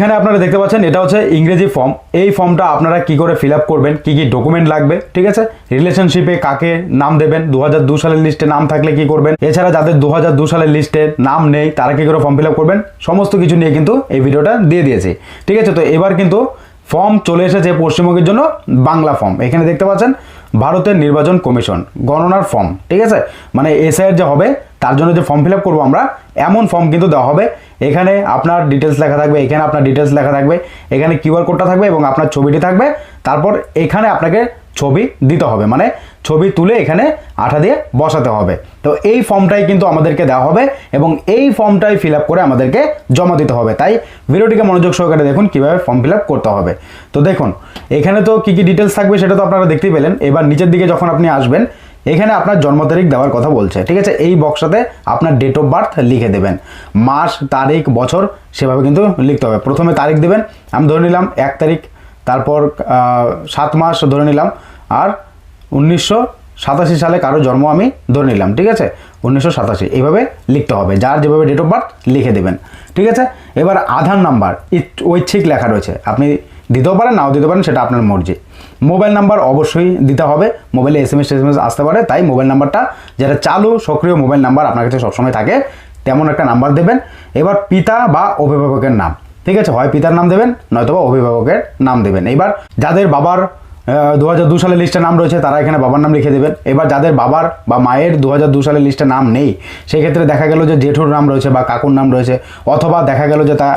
এখানে আপনারা দেখতে পাচ্ছেন, এটা হচ্ছে ইংরেজি ফর্ম এই ফর্মটা আপনারা কি করে ফিল করবেন? কি কি ডকুমেন্ট লাগবে? ঠিক আছে? রিলেশনশিপে কাকে নাম দেবেন? দু সালের লিস্টে নাম থাকলে কি করবেন? এছাড়া যাদের দু সালের লিস্টে নাম নেই, তারা কি করে ফর্ম ফিল করবেন? সমস্ত কিছু নিয়ে কিন্তু এই ভিডিওটা দিয়ে দিয়েছি। ঠিক আছে? তো এবার কিন্তু ফর্ম চলে এসেছে পশ্চিমবঙ্গের জন্য বাংলা ফর্ম এখানে দেখতে পাচ্ছেন, ভারতের নির্বাচন কমিশন, গণনার ফর্ম ঠিক আছে? মানে এসআইয়ের যে হবে তার জন্য যে ফর্ম ফিল আপ করব আমরা, এমন ফর্ম কিন্তু দেওয়া হবে। এখানে আপনার ডিটেলস লেখা থাকবে, এখানে আপনার ডিটেলস লেখা থাকবে, এখানে কিউআর কোডটা থাকবে এবং আপনার ছবিটি থাকবে। তারপর এখানে আপনাকে ছবি দিতে হবে মানে ছবি তুলে এখানে আঠা দিয়ে বসাতে হবে। তো এই ফর্মটাই কিন্তু আমাদেরকে দেওয়া হবে এবং এই ফর্মটাই ফিল করে আমাদেরকে জমা দিতে হবে। তাই ভিডিওটিকে মনোযোগ সহকারে দেখুন, কীভাবে ফর্ম ফিল করতে হবে। তো দেখুন, এখানে তো কি কি ডিটেলস থাকবে সেটা তো আপনারা দেখতেই পেলেন। এবার নিচের দিকে যখন আপনি আসবেন এখানে আপনার জন্ম তারিখ দেওয়ার কথা বলছে, ঠিক আছে? এই বক্সটাতে আপনার ডেট অফ বার্থ লিখে দেবেন। মাস, তারিখ, বছর, সেভাবে কিন্তু লিখতে হবে। প্রথমে তারিখ দেবেন, আমি ধরে নিলাম এক তারিখ, তারপর সাত মাস ধরে নিলাম, আর উনিশশো সাতাশি সালে কারও জন্ম আমি ধরে নিলাম, ঠিক আছে? উনিশশো সাতাশি, এইভাবে লিখতে হবে। যার যেভাবে ডেট অফ বার্থ লিখে দেবেন, ঠিক আছে? এবার আধার নাম্বার ঐচ্ছিক লেখা রয়েছে। আপনি দিতেও পারেন, নাও দিতে পারেন, সেটা আপনার মর্জি। মোবাইল নাম্বার অবশ্যই দিতে হবে। মোবাইলে S M S S M S আসতে পারে, তাই মোবাইল নাম্বারটা যেটা চালু সক্রিয় মোবাইল নাম্বার আপনার কাছে সবসময় থাকে, তেমন একটা নাম্বার দেবেন। এবার পিতা বা অভিভাবকের নাম, ঠিক আছে? হয় পিতার নাম দেবেন নয়তো বা অভিভাবকের নাম দেবেন। এবার যাদের বাবার দু হাজার দু সালের লিস্টে নাম রয়েছে, তারা এখানে বাবার নাম লিখে দেবেন। এবার যাদের বাবার বা মায়ের দু হাজার দু সালের লিস্টে নাম নেই, সেক্ষেত্রে দেখা গেল যে জেঠুর নাম রয়েছে বা কাকুর নাম রয়েছে, অথবা দেখা গেল যে তার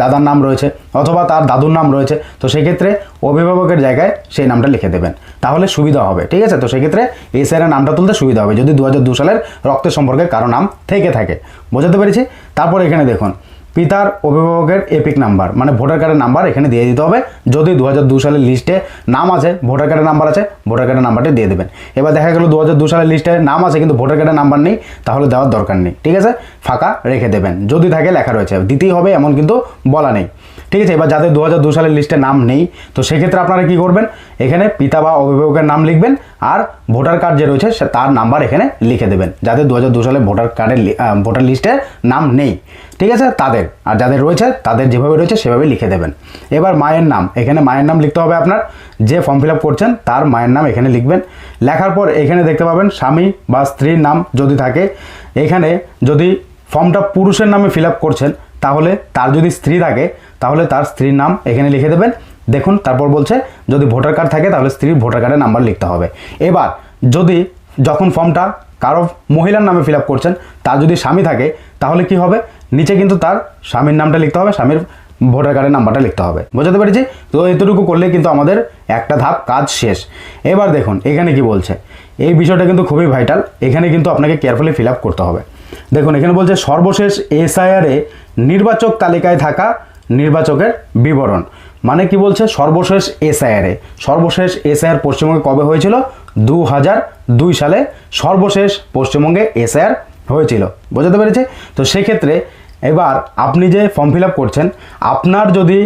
দাদার নাম রয়েছে, অথবা তার দাদুর নাম রয়েছে, তো সেক্ষেত্রে অভিভাবকের জায়গায় সেই নামটা লিখে দেবেন। তাহলে সুবিধা হবে, ঠিক আছে? তো সেক্ষেত্রে এই স্যারের নামটা তুলতে সুবিধা হবে, যদি দু সালের রক্তের সম্পর্কে কারও নাম থেকে থাকে। বোঝাতে পেরেছি? তারপর এখানে দেখুন পিতার অভিভাবকের এপিক নাম্বার মানে ভোটার কার্ডের নাম্বার এখানে দিয়ে দিতে হবে। যদি দু হাজার সালের লিস্টে নাম আছে, ভোটার কার্ডের নাম্বার আছে, ভোটার কার্ডের নাম্বারটি দিয়ে দেবেন। এবার দেখা গেল দু সালের লিস্টে নাম আছে, কিন্তু ভোটার কার্ডের নাম্বার নেই, তাহলে দেওয়ার দরকার নেই। ঠিক আছে? ফাঁকা রেখে দেবেন। যদি থাকে, লেখা রয়েছে। দিতেই হবে, এমন কিন্তু বলা নেই। ঠিক আছে, এবার যাদের দু সালের লিস্টে নাম নেই, তো সেক্ষেত্রে আপনারা কি করবেন? এখানে পিতা বা অভিভাবকের নাম লিখবেন, আর ভোটার কার্ড যে রয়েছে তার নাম্বার এখানে লিখে দেবেন, যাদের দু সালে ভোটার কার্ডের ভোটার লিস্টে নাম নেই। ঠিক আছে, তাদের, আর যাদের রয়েছে, তাদের যেভাবে রয়েছে, সেভাবে লিখে দেবেন। এবার মায়ের নাম, এখানে মায়ের নাম লিখতে হবে আপনার, যে ফর্ম ফিল করছেন, তার মায়ের নাম এখানে লিখবেন। লেখার পর এখানে দেখতে পাবেন, স্বামী বা স্ত্রীর নাম যদি থাকে, এখানে যদি ফর্মটা পুরুষের নামে ফিল করছেন তাহলে তার যদি স্ত্রী থাকে, তাহলে তার স্ত্রীর নাম এখানে লিখে দেবেন। দেখুন, তারপর বলছে, যদি ভোটার কার্ড থাকে, তাহলে স্ত্রীর ভোটার কার্ডের নাম্বার লিখতে হবে। এবার, যদি যখন ফর্মটা কারও মহিলার নামে ফিল করছেন, তার যদি স্বামী থাকে, তাহলে কি হবে? নিচে কিন্তু তার স্বামীর নামটা লিখতে হবে, স্বামীর ভোটার কার্ডের নাম্বারটা লিখতে হবে। বোঝাতে পেরেছি? তো এতটুকু করলে কিন্তু আমাদের একটা ধাপ কাজ শেষ। এবার দেখুন, এখানে কি বলছে? এই বিষয়টা কিন্তু খুবই ভাইটাল এখানে কিন্তু আপনাকে কেয়ারফুলি ফিল করতে হবে। দেখুন, এখানে বলছে সর্বশেষ এসআইআরে নির্বাচক তালিকায় থাকা নির্বাচকের বিবরণ। মানে কি বলছে? সর্বশেষ এসআইআরে সর্বশেষ এসআইআর পশ্চিমবঙ্গে কবে হয়েছিল? দু দুই সালে সর্বশেষ পশ্চিমবঙ্গে এসআইআর হয়েছিল। বোঝাতে পেরেছে? তো সেক্ষেত্রে এবার আপনি যে ফর্ম ফিল করছেন, আপনার যদি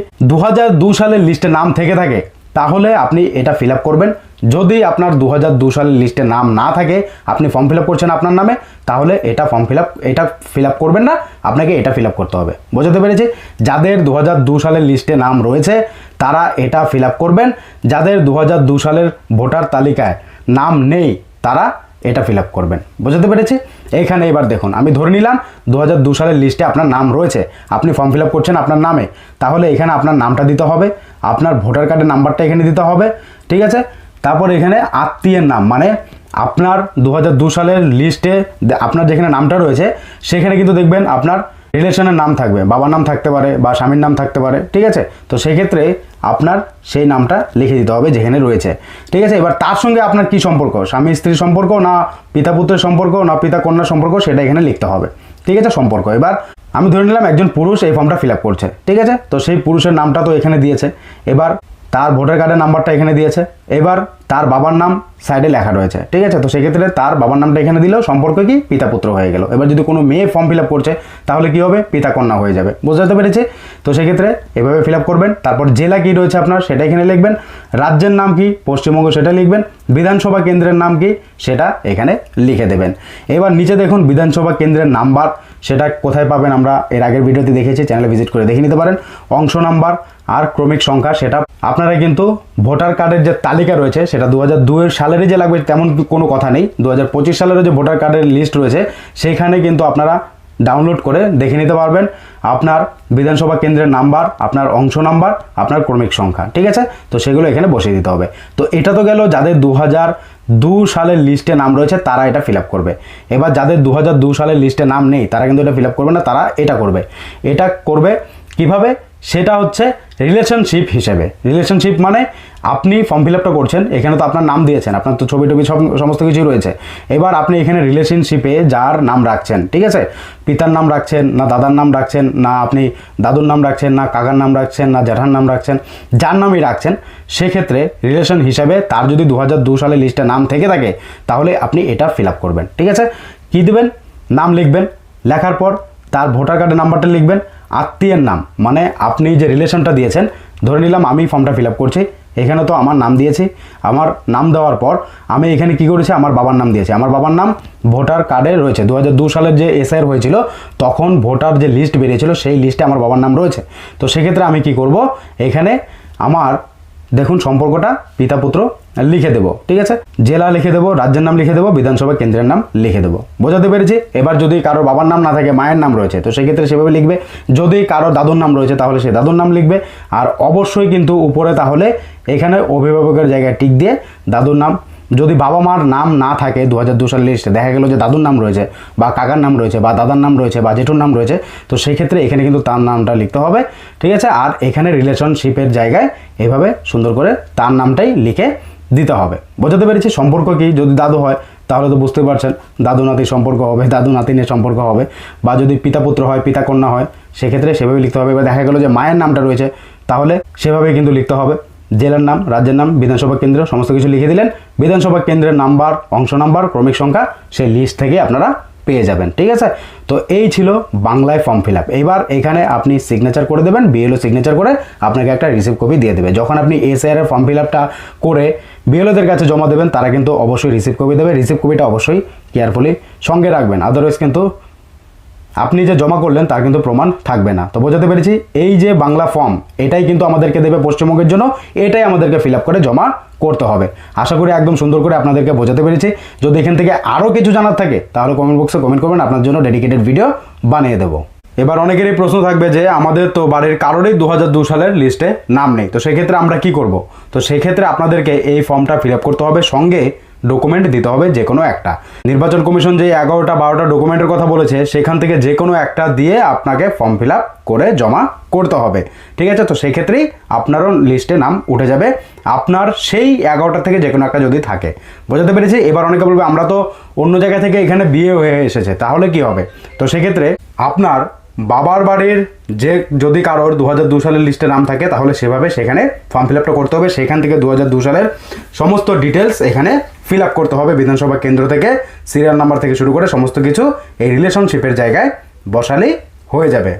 দু সালের লিস্টে নাম থেকে থাকে, তাহলে আপনি এটা ফিল করবেন। যদি আপনার দু হাজার দু সালের লিস্টে নাম না থাকে, আপনি ফর্ম ফিল আপ করছেন আপনার নামে, তাহলে এটা ফর্ম ফিল আপ এটা ফিল আপ করবেন না, আপনাকে এটা ফিল আপ করতে হবে। বোঝাতে পেরেছি? যাদের দু হাজার দু সালের লিস্টে নাম রয়েছে, তারা এটা ফিল আপ করবেন। যাদের দু হাজার দু সালের ভোটার তালিকায় নাম নেই, তারা এটা ফিল আপ করবেন। বোঝাতে পেরেছি? এইখানে এবার দেখুন, আমি ধরে নিলাম দু হাজার দু সালের লিস্টে আপনার নাম রয়েছে, আপনি ফর্ম ফিল আপ করছেন আপনার নামে, তাহলে এখানে আপনার নামটা দিতে হবে, আপনার ভোটার কার্ডের নাম্বারটা এখানে দিতে হবে, ঠিক আছে? তারপর এখানে আত্মীয়ের নাম মানে আপনার দু সালের লিস্টে আপনার যেখানে নামটা রয়েছে, সেখানে কিন্তু দেখবেন আপনার রিলেশনের নাম থাকবে, বাবার নাম থাকতে পারে বা স্বামীর নাম থাকতে পারে, ঠিক আছে? তো সেক্ষেত্রে আপনার সেই নামটা লিখে দিতে হবে যেখানে রয়েছে, ঠিক আছে? এবার তার সঙ্গে আপনার কি সম্পর্ক? স্বামী স্ত্রী সম্পর্ক না পিতা পুত্রের সম্পর্ক না পিতা কন্যার সম্পর্ক, সেটা এখানে লিখতে হবে, ঠিক আছে? সম্পর্ক। এবার আমি ধরে নিলাম একজন পুরুষ এই ফর্মটা ফিল করছে, ঠিক আছে? তো সেই পুরুষের নামটা তো এখানে দিয়েছে। এবার তার ভোটার কার্ডের নাম্বারটা এখানে দিয়েছে। এবার তার বাবার নাম সাইডে লেখা রয়েছে। ঠিক আছে? তো সেক্ষেত্রে তার বাবার নামটা এখানে দিলেও সম্পর্ক কি? পিতা পুত্র হয়ে গেল। এবার যদি কোনো মেয়ে ফর্ম ফিল আপ করছে, তাহলে কি হবে? পিতা কন্যা হয়ে যাবে। বুঝতে পেরেছে? তো সেক্ষেত্রে এভাবে ফিল আপ করবেন। তারপর জেলা কি রয়েছে আপনার? সেটা এখানে লিখবেন। রাজ্যের নাম কি? পশ্চিমবঙ্গ সেটা লিখবেন। বিধানসভা কেন্দ্রের নাম কি? সেটা এখানে লিখে দেবেন। এবার নিচে দেখুন বিধানসভা কেন্দ্রের নাম্বার। সেটা কোথায় পাবেন আমরা এর আগের ভিডিওতে দেখেছি। চ্যানেলে ভিজিট করে দেখে নিতে পারেন। অংশ নাম্বার আর ক্রমিক সংখ্যা সেটা আপনারা কিন্তু ভোটার কার্ডের যে তালিকা রয়েছে, সেটা দু হাজার দুয়ের সালেরই যে লাগবে, তেমন কোনো কথা নেই। দু হাজার পঁচিশ সালেরও যে ভোটার কার্ডের লিস্ট রয়েছে, সেইখানে কিন্তু আপনারা ডাউনলোড করে দেখে নিতে পারবেন। আপনার বিধানসভা কেন্দ্রের নাম্বার, আপনার অংশ নাম্বার, আপনার ক্রমিক সংখ্যা, ঠিক আছে? তো সেগুলো এখানে বসিয়ে দিতে হবে। তো এটা তো গেল যাদের দু হাজার দু সালের লিস্টে নাম রয়েছে, তারা এটা ফিল করবে। এবার যাদের দু হাজার দু সালের লিস্টে নাম নেই, তারা কিন্তু এটা ফিল করবে না, তারা এটা করবে। এটা করবে কীভাবে? সেটা হচ্ছে রিলেশনশিপ হিসেবে। রিলেশনশিপ মানে আপনি ফর্ম ফিল আপটা করছেন, এখানে তো আপনার নাম দিয়েছেন, আপনার তো ছবি টবি সব, সমস্ত কিছুই রয়েছে। এবার আপনি এখানে রিলেশনশিপে যার নাম রাখছেন, ঠিক আছে? পিতার নাম রাখছেন, না দাদার নাম রাখছেন, না আপনি দাদুর নাম রাখছেন, না কাকার নাম রাখছেন, না জ্যাঠার নাম রাখছেন, যার নামই রাখছেন, সেক্ষেত্রে রিলেশন হিসাবে তার যদি দু হাজার দু সালে লিস্টে নাম থেকে থাকে, তাহলে আপনি এটা ফিল আপ করবেন, ঠিক আছে? কী দেবেন? নাম লিখবেন, লেখার পর তার ভোটার কার্ডের নাম্বারটা লিখবেন আত্মীয়ের নাম। মানে আপনি যে রিলেশনটা দিয়েছেন, ধরে নিলাম আমি ফর্মটা ফিল আপ করছি, এখানে তো আমার নাম দিয়েছি। আমার নাম দেওয়ার পর আমি এখানে কি করেছি? আমার বাবার নাম দিয়েছি। আমার বাবার নাম ভোটার কার্ডে রয়েছে। দু সালের যে এসআইআর হয়েছিল, তখন ভোটার যে লিস্ট বেরিয়েছিল, সেই লিস্টে আমার বাবার নাম রয়েছে। তো সেক্ষেত্রে আমি কি করব? এখানে আমার, দেখুন, সম্পর্কটা পিতা পুত্র লিখে দেবো, ঠিক আছে? জেলা লিখে দেবো, রাজ্যের নাম লিখে দেবো, বিধানসভা কেন্দ্রের নাম লিখে দেবো। বোঝাতে পেরেছি? এবার যদি কারও বাবার নাম না থাকে, মায়ের নাম রয়েছে, তো সেক্ষেত্রে সেভাবে লিখবে। যদি কারও দাদুর নাম রয়েছে, তাহলে সে দাদুর নাম লিখবে। আর অবশ্যই কিন্তু উপরে তাহলে এখানে অভিভাবকের জায়গায় টিক দিয়ে দাদুর নাম। যদি বাবা মার নাম না থাকে দু হাজার দু সালের লিস্টে দেখা গেলো যে দাদুর নাম রয়েছে, বা কাকার নাম রয়েছে, বা দাদার নাম রয়েছে, বা জেঠুর নাম রয়েছে, তো সেক্ষেত্রে এখানে কিন্তু তার নামটা লিখতে হবে, ঠিক আছে? আর এখানে রিলেশনশিপের জায়গায় এভাবে সুন্দর করে তার নামটাই লিখে দিতে হবে। বোঝাতে পেরেছি সম্পর্ক কি? যদি দাদু হয়, তাহলে তো বুঝতে পারছেন দাদু নাতির সম্পর্ক হবে, দাদু নাতিনের সম্পর্ক হবে। বা যদি পিতা পুত্র হয়, পিতা কন্যা হয়, সেক্ষেত্রে সেভাবে লিখতে হবে। এবার দেখা গেলো যে মায়ের নামটা রয়েছে, তাহলে সেভাবে কিন্তু লিখতে হবে। জেলার নাম, রাজ্যের নাম, বিধানসভা কেন্দ্র, সমস্ত কিছু লিখে দিলেন। বিধানসভা কেন্দ্রের নাম্বার, অংশ নাম্বার, ক্রমিক সংখ্যা, সেই লিস্ট থেকে আপনারা পেয়ে যাবেন, ঠিক আছে? তো এই ছিল বাংলায় ফর্ম ফিল আপ এবার এখানে আপনি সিগনেচার করে দেবেন বিএলও সিগনেচার করে আপনাকে একটা রিসিভ কপি দিয়ে দেবে। যখন আপনি এসআইআর এর ফর্ম ফিল আপটা করে বিএলওদের কাছে জমা দেবেন, তারা কিন্তু অবশ্যই রিসিভ কপি দেবে। রিসিভ কপিটা অবশ্যই কেয়ারফুলি সঙ্গে রাখবেন। আদারওয়াইজ কিন্তু আপনি যে জমা করলেন, তার কিন্তু প্রমাণ থাকবে না। তো বোঝাতে পেরেছি, এই যে বাংলা ফর্ম এটাই কিন্তু আমাদেরকে দেবে পশ্চিমবঙ্গের জন্য, এটাই আমাদেরকে ফিল করে জমা করতে হবে। আশা করি একদম সুন্দর করে আপনাদেরকে বোঝাতে পেরেছি। যদি এখান থেকে আরও কিছু জানার থাকে, তাহলে কমেন্ট বক্সে কমেন্ট করবেন, আপনার জন্য ডেডিকেটেড ভিডিও বানিয়ে দেবো। এবার অনেকেরই প্রশ্ন থাকবে যে, আমাদের তো বাড়ির কারোরই দু সালের লিস্টে নাম নেই। তো সেক্ষেত্রে আমরা কি করব? তো সেক্ষেত্রে আপনাদেরকে এই ফর্মটা ফিল করতে হবে। সঙ্গে ডকুমেন্ট দিতে হবে যে কোনো একটা। নির্বাচন কমিশন যে এগারোটা, বারোটা ডকুমেন্টের কথা বলেছে, সেখান থেকে যে কোনো একটা দিয়ে আপনাকে ফর্ম ফিল করে জমা করতে হবে। ঠিক আছে? তো সেক্ষেত্রেই আপনারও লিস্টে নাম উঠে যাবে। আপনার সেই এগারোটা থেকে যে কোনো একটা যদি থাকে। বোঝাতে পেরেছি? এবার অনেকে বলবে, আমরা তো অন্য জায়গা থেকে এখানে বিয়ে হয়ে এসেছে, তাহলে কি হবে? তো সেক্ষেত্রে আপনার বাবার বাড়ির যে, যদি কারোর দু হাজার দু সালের লিস্টে নাম থাকে, তাহলে সেভাবে সেখানে ফর্ম ফিল আপটা করতে হবে। সেখান থেকে দু হাজার দু সালের সমস্ত ডিটেলস এখানে ফিল আপ করতে হবে বিধানসভা কেন্দ্র থেকে। সিরিয়াল নাম্বার থেকে শুরু করে সমস্ত কিছু এই রিলেশনশিপের জায়গায় বসালেই হয়ে যাবে।